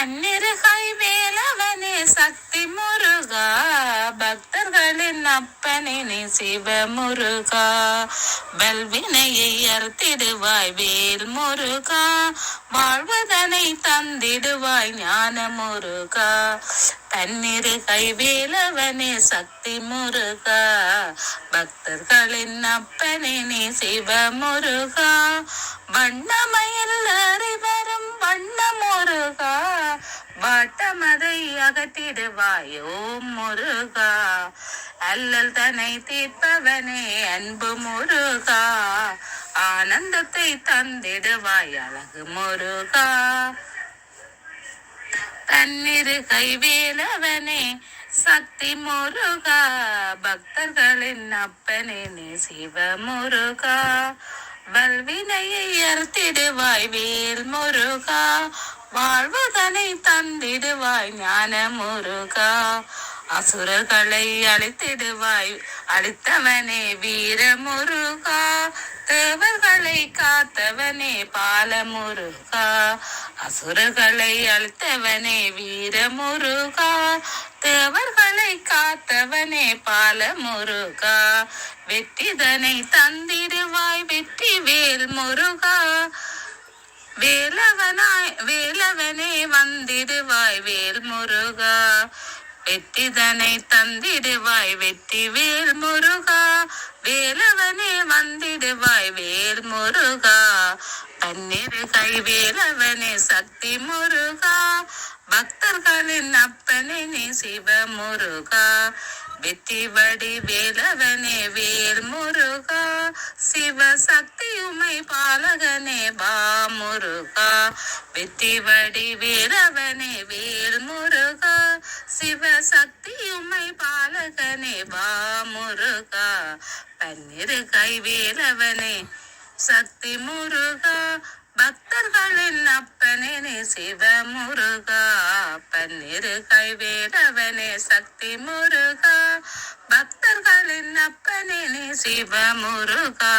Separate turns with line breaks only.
பன்னிருகை வேலவனே சக்தி முருகா. பக்தர்களின் அப்பனே நீ சிவ முருகா. பல்வினையை அறுத்திடுவாய் வேல் முருகா. வாழ்வதனை தந்திடுவாய் ஞான முருகா. பன்னிரு கைவேலவனே சக்தி முருகா. பக்தர்களின் அப்பனே நீ சிவ முருகா. வண்ணமயில் பட்டமதை அகத்திடுவாயோ முருகா? அல்லல் தனை தீர்ப்பவனே அன்பு முருகா. ஆனந்தத்தை தந்திடுவாய் அழகு முருகா. தன்னிரு கைவேலவனே சக்தி முருகா. பக்தர்களின் அப்பனே நீ சிவ முருகா. வல்வினையை அர்த்திடுவாய் வேல் முருகா. வாழ்வுதனை தந்திடுவாய் ஞான முருகா அசுரர்களை அழித்திடுவாய் அழித்தவனே வீர முருகா தேவர்களை காத்தவனே பால முருகா அசுரர்களை அழித்தவனே வீர முருகா தேவர்களை காத்தவனே பால முருகா வெற்றிதனை தந்திடுவாய் வெற்றி வேல் முருகா. வேலவனாய் வேலவனே வந்திடுவாய் வேல் முருகா வெற்றிதனை தந்திடுவாய் வெற்றி வேல் முருகா வேலவனே வந்திடுவாய் வேல் முருகா பன்னிரு கை வேலவனே சக்தி முருகா. பக்தர்களின் அப்பனே நீ சிவ முருகா வெற்றி வடி வேலவனே வேல் முருகா சிவ பாலகனே பாமுருகா முருகா. வெற்றி வடி வேலவனே வேல் முருகா. சிவசக்தியுமை பாலகனே பாமுருகா பன்னிரு கை வீரவனே சக்தி முருகா. பக்தர்களின் அப்பனே நீ சிவ முருகா. பன்னிரு கைவேடவனே சக்தி முருகா. சின்னப்பனே சிவமுருகா.